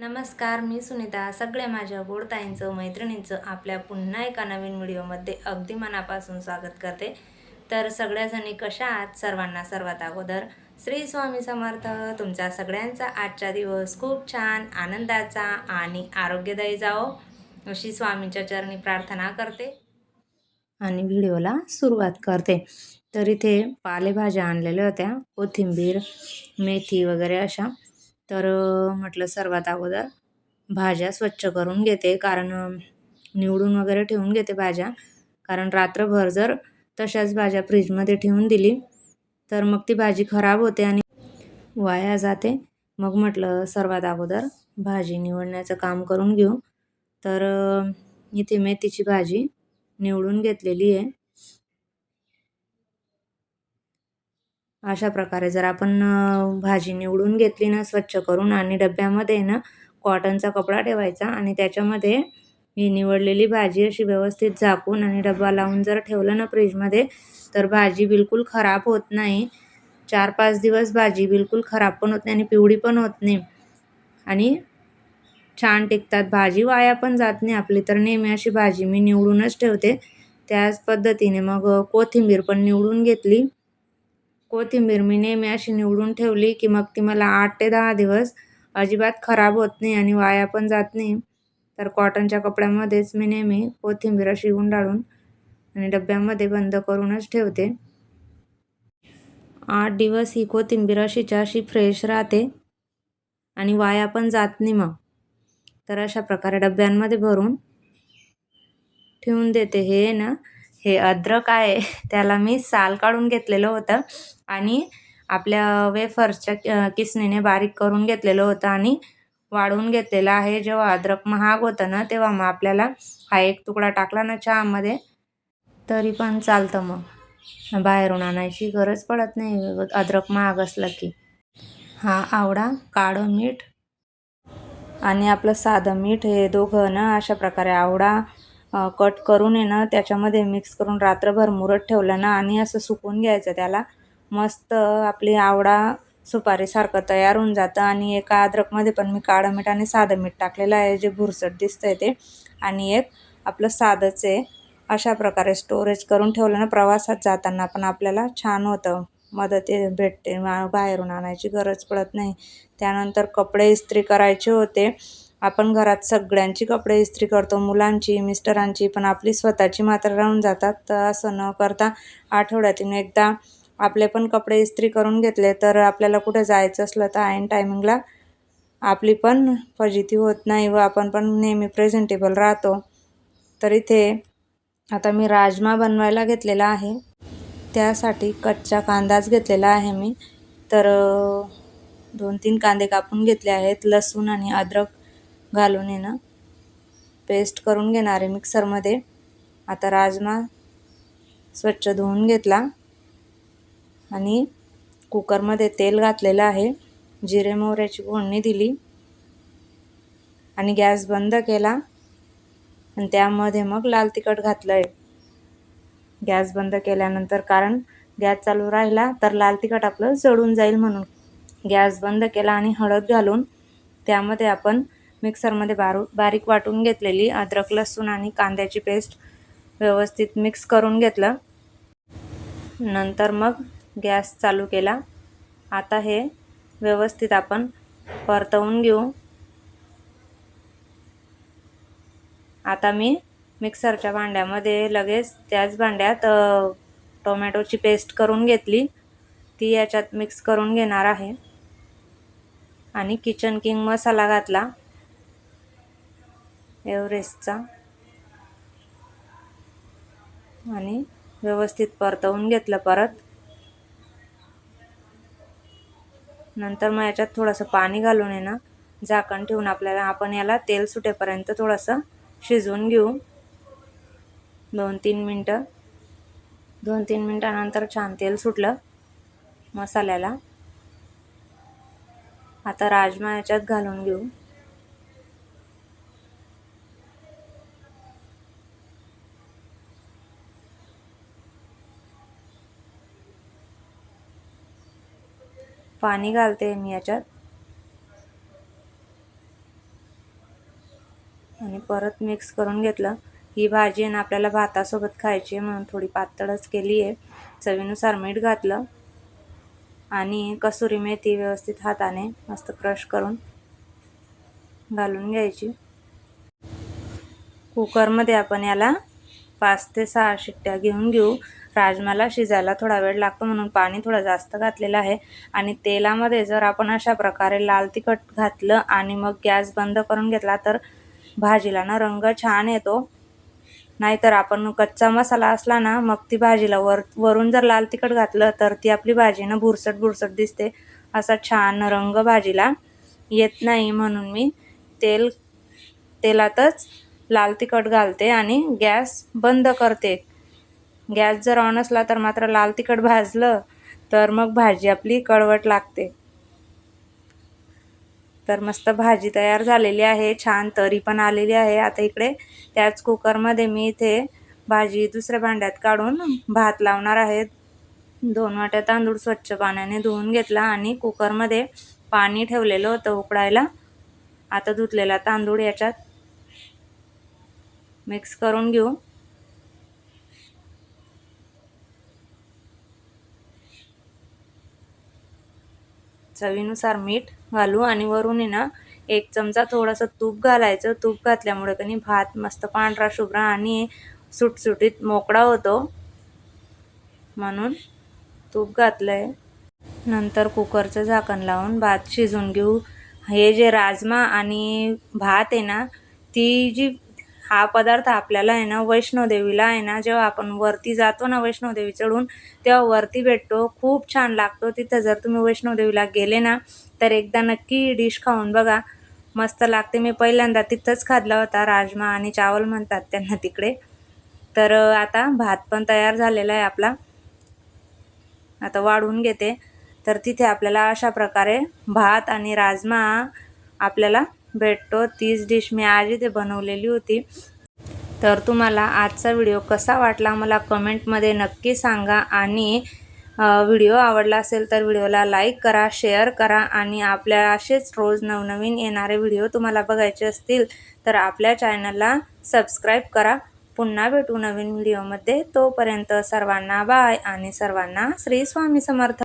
नमस्कार मी सुनीता. सगळ्या माझ्या गोडताईंचं मैत्रिणींचं आपल्या पुन्हा एका नवीन व्हिडिओमध्ये अगदी मनापासून स्वागत करते. तर सगळ्याजणी कशा आहात? सर्वांना सर्वात अगोदर श्री स्वामी समर्थ. तुमचा सगळ्यांचा आजचा दिवस खूप छान आनंदाचा आणि आरोग्यदायी जावो अशी स्वामींच्या चरणी प्रार्थना करते आणि व्हिडिओला सुरुवात करते. तर इथे पालेभाज्या आणलेल्या होत्या कोथिंबीर मेथी वगैरे अशा तर म्हटलं सर्वात अगोदर भाज्या स्वच्छ करून घेते. कारण निवडून वगैरे ठेवून घेते भाज्या. कारण रात्रभर जर तशाच भाज्या फ्रीजमध्ये ठेवून दिली तर मग ती भाजी खराब होते आणि वाया जाते. मग म्हटलं सर्वात अगोदर भाजी निवडण्याचं काम करून घेऊ. तर इथे मेथीची भाजी निवडून घेतलेली आहे. अशा प्रकारे जर आपण भाजी निवडून घेतली ना स्वच्छ करून आणि डब्यामध्ये ना कॉटनचा कपडा ठेवायचा आणि त्याच्यामध्ये ही निवडलेली भाजी अशी व्यवस्थित झाकून आणि डबा लावून जर ठेवलं ना फ्रीजमध्ये तर भाजी बिलकुल खराब होत नाही. चार पाच दिवस भाजी बिलकुल खराब पण होत नाही आणि पिवळी पण होत नाही. आणि छान टिकतात. भाजी वाया पण जात नाही. आपली तर नेहमी अशी भाजी मी निवडूनच ठेवते. त्याच पद्धतीने मग कोथिंबीर पण निवडून घेतली. कोथिंबीर मी नेहमी अशी निवडून ठेवली की मग ती मला आठ ते दहा दिवस अजिबात खराब होत नाही आणि वाया पण जात नाही. तर कॉटनच्या कपड्यामध्येच मी नेहमी कोथिंबीर अशी गुंडाळून आणि डब्यामध्ये बंद करूनच ठेवते. आठ दिवस ही कोथिंबीर अशीच्या अशी फ्रेश राहते आणि वाया पण जात नाही मग. तर अशा प्रकारे डब्यांमध्ये भरून ठेवून देते. हे ना हे अद्रक आहे त्याला मी साल काढून घेतलेलं होतं आणि आपल्या वेफर्सच्या किसणीने बारीक करून घेतलेलं होतं आणि वाढवून घेतलेलं आहे. जेव्हा अद्रक महाग होतं ना तेव्हा मग आपल्याला हा एक तुकडा टाकला ना चहामध्ये तरी पण चालतं मग. बाहेरून आणायची गरज पडत नाही. अद्रक महाग असलं की. हा आवडा काळं मीठ आणि आपलं साधं मीठ हे दोघं ना अशा प्रकारे आवडा कट करून आहे ना त्याच्यामध्ये मिक्स करून रात्रभर मुरत ठेवलं ना आणि असं सुकून घ्यायचं त्याला. मस्त आपली आवडा सुपारीसारखं तयार होऊन जातं. आणि एका अद्रकमध्ये पण मी काळं मीठ आणि साधं मीठ टाकलेलं आहे. जे भुरसट दिसतंय ते. आणि एक आपलं साधंच आहे. अशा प्रकारे स्टोरेज करून ठेवलं ना प्रवासात जाताना पण आपल्याला छान होतं. मदत भेटते. बाहेरून आणायची गरज पडत नाही. त्यानंतर कपडे इस्त्री करायचे होते. आपण घरात सगळ्यांची कपडे इस्त्री करतो मुलांची मिस्टरांची पण आपली स्वतःची मात्र राहून जातात. तर असं न करता आठवड्यातून एकदा आपले पण कपडे इस्त्री करून घेतले तर आपल्याला कुठे जायचं असलं तर ऐन टायमिंगला आपली पण फजिती होत नाही व आपण पण नेहमी प्रेझेंटेबल राहतो. तर इथे आता मी राजमा बनवायला घेतलेला आहे. त्यासाठी कच्चा कांदाच घेतलेला आहे मी. तर दोन तीन कांदे कापून घेतले आहेत लसूण आणि अद्रक. घालून आहे ना. पेस्ट करून घेणार आहे मिक्सरमध्ये आता राजमा स्वच्छ धुवून घेतला. आणि कुकरमध्ये तेल घातलेलं आहे. जिरे मोहऱ्याची फोडणी दिली. आणि गॅस बंद केला. आणि त्यामध्ये मग लाल तिखट घातलं आहे गॅस बंद केल्यानंतर कारण गॅस चालू राहिला तर लाल तिखट आपलं जळून जाईल म्हणून. गॅस बंद केला आणि हळद घालून. त्यामध्ये आपण मिक्सरमध्ये बारू बारीक वाटून घेतलेली अद्रक लसूण आणि कांद्याची पेस्ट व्यवस्थित मिक्स करून घेतलं. नंतर मग गॅस चालू केला. आता हे व्यवस्थित आपण परतवून घेऊ. आता मी मिक्सरच्या भांड्यामध्ये लगेच त्याच भांड्यात टोमॅटोची पेस्ट करून घेतली. ती याच्यात मिक्स करून घेणार आहे. आणि किचन किंग मसाला घातला. एव्हरेस्टचा. आणि व्यवस्थित परतवून घेतलं परत. नंतर मग याच्यात थोडंसं पाणी घालून आहे ना झाकण ठेवून आपल्याला आपण याला तेल सुटेपर्यंत थोडंसं शिजवून घेऊ. दोन तीन मिनटं. दोन तीन मिनटानंतर छान तेल सुटलं मसाल्याला. आता राजमा याच्यात घालून घेऊ. पाणी घालते मी याच्यात. आणि परत मिक्स करून घेतलं. ही भाजी आहे ना आपल्याला भातासोबत खायची आहे म्हणून थोडी पातळच केली आहे. चवीनुसार मीठ घातलं. आणि कसुरी मेथी व्यवस्थित हाताने मस्त क्रश करून घालून घ्यायची. कुकरमध्ये आपण याला पाच ते सहा शिट्ट्या घेऊन घेऊ. राजमाला शिजायला थोडा वेळ लागतो म्हणून पाणी थोडं जास्त घातलेलं आहे. आणि तेलामध्ये जर आपण अशा प्रकारे लाल तिखट घातलं आणि मग गॅस बंद करून घेतला तर भाजीला ना रंग छान येतो. नाहीतर आपण कच्चा मसाला असला ना मग ती भाजीला वर वरून जर लाल तिखट घातलं तर ती आपली भाजी ना भुरसट भुरसट दिसते. असा छान रंग भाजीला येत नाही म्हणून मी तेल तेलातच लाल तिखट घालते आणि गॅस बंद करते. गॅस जर ऑन असला तर मात्र लाल तिखट भाजलं तर मग भाजी आपली कळवट लागते. तर मस्त भाजी तयार झालेली आहे छान तरी पण आलेली आहे. आता इकडे त्याच कुकरमध्ये मी इथे भाजी दुसऱ्या भांड्यात काढून भात लावणार आहे. दोन वाट्या तांदूळ स्वच्छ पाण्याने धुवून घेतला आणि कुकरमध्ये पाणी ठेवलेलं होतं उकडायला आता धुतलेला तांदूळ याच्यात मिक्स करून घेऊ. चवीनुसार मीठ घालू आणि वरून ना एक चमचा थोडासा तूप घालायचं. तूप घातल्यामुळे कधी भात मस्त पांढरा शुभ्रा आणि सुटसुटीत मोकळा होतो. म्हणून तूप घातलं आहे नंतर कुकरचं झाकण लावून भात शिजवून घेऊ. हे जे राजमा आणि भात आहे ना ती जी हा पदार्थ आपल्याला आहे ना वैष्णोदेवीला आहे ना जेव्हा आपण वरती जातो ना वैष्णोदेवी चढून तेव्हा वरती भेटतो. खूप छान लागतो. तिथं जर तुम्ही वैष्णोदेवीला गेले ना तर एकदा नक्की डिश खाऊन बघा. मस्त लागते. मी पहिल्यांदा तिथंच खाल्ला होता. राजमा आणि चावल म्हणतात त्यांना तिकडे. तर आता भात पण तयार झालेला आहे आपला. आता वाढून घेते. तर तिथे आपल्याला अशा प्रकारे भात आणि राजमा आपल्याला भेटतो. तीच डिश मी आज इथे बनवलेली होती. तर तुम्हाला आजचा व्हिडिओ कसा वाटला मला कमेंटमध्ये नक्की सांगा. आणि व्हिडिओ आवडला असेल तर व्हिडिओला लाईक करा शेअर करा. आणि आपल्या असेच रोज नवनवीन येणारे व्हिडिओ तुम्हाला बघायचे असतील तर आपल्या चॅनलला सबस्क्राईब करा. पुन्हा भेटू नवीन व्हिडिओमध्ये. तोपर्यंत सर्वांना बाय आणि सर्वांना श्री स्वामी समर्थ.